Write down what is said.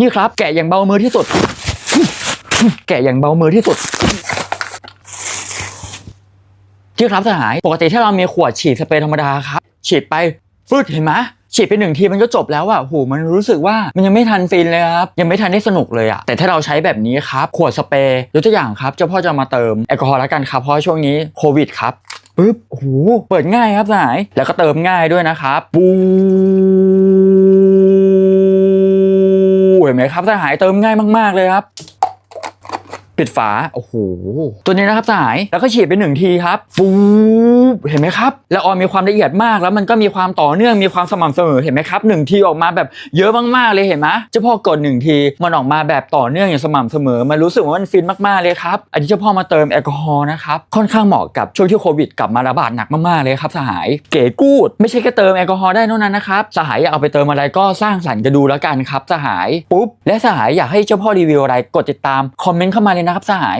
นี่ครับ แกะอย่างเบามือที่สุด แกะอย่างเบามือที่สุดที่ครับสหาย ปกติถ้าเรามีขวดฉีดสเปรย์ธรรมดาครับ ฉีดไปฟึดเห็นไหมฉีดไปหนึ่งทีมันก็จบแล้วอะโหมันรู้สึกว่ามันยังไม่ทันฟินเลยครับ ยังไม่ทันได้สนุกเลยอะแต่ถ้าเราใช้แบบนี้ครับ ขวดสเปรย์ยกตัวอย่างครับ เจ้าพ่อจะมาเติมแอลกอฮอล์แล้วกันครับ เพราะช่วงนี้โควิดครับปึ๊บโอ้โหเปิดง่ายครับสหาย แล้วก็เติมง่ายด้วยนะครับปู ครับสหายเติมง่ายมากๆเลยครับ ปิดฝา โอ้โห ตัวนี้นะครับสหาย แล้วก็ฉีดไปหนึ่งทีครับ ฟูบเห็นไหมครับแล้วออนมีความละเอียดมาก แล้วมันก็มีความต่อเนื่อง มีความสม่ำเสมอ เห็นไหมครับหนึ่งทีออกมาแบบเยอะมากๆเลยเห็นไหมเจ้าพ่อกดหนึ่งที มันออกมาแบบต่อเนื่องอย่างสม่ำเสมอ มันรู้สึกว่ามันฟินมากๆเลยครับ อันนี้เจ้าพ่อมาเติมแอลกอฮอล์นะครับ ค่อนข้างเหมาะกับช่วงที่โควิดกลับมาระบาดหนักมากๆเลยครับสหาย เก๋กูด ไม่ใช่แค่เติมแอลกอฮอล์ได้เท่านั้นนะครับ สหายอยากเอาไปเติมอะไรก็สร้างสรรค์กันดูแล้วกันครับ สหาย ปุ๊บ และสหายอยากให้เจ้าพ่อรีวิวอะไร กดติดตาม คอมเมนต์เข้ามาเลยนะครับสหาย